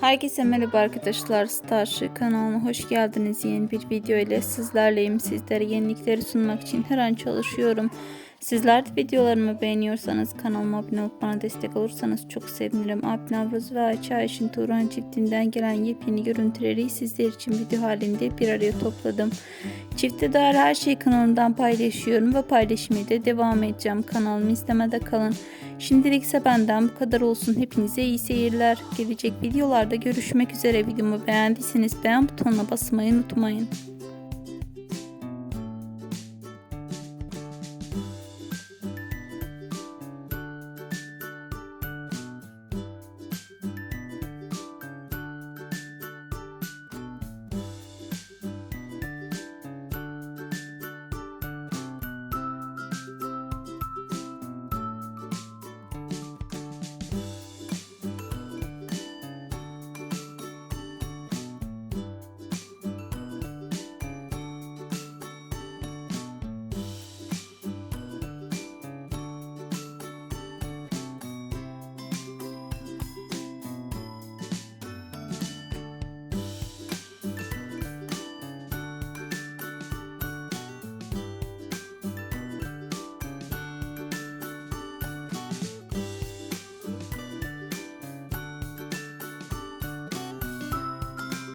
Herkese merhaba arkadaşlar. Starship kanalına hoş geldiniz. Yeni bir video ile sizlerleyim. Sizlere yenilikleri sunmak için her an çalışıyorum. Sizler de videolarımı beğeniyorsanız kanalıma abone olup bana destek olursanız çok sevinirim. Abin Avruz ve Ayça Ayşin Turan çiftinden gelen yepyeni görüntüleri sizler için video halinde bir araya topladım. Çifte dair her şeyi kanalımdan paylaşıyorum ve paylaşmaya da devam edeceğim. Kanalımı izlemede kalın. Şimdilik ise benden bu kadar olsun. Hepinize iyi seyirler. Gelecek videolarda görüşmek üzere. Videomu beğendiyseniz beğen butonuna basmayı unutmayın.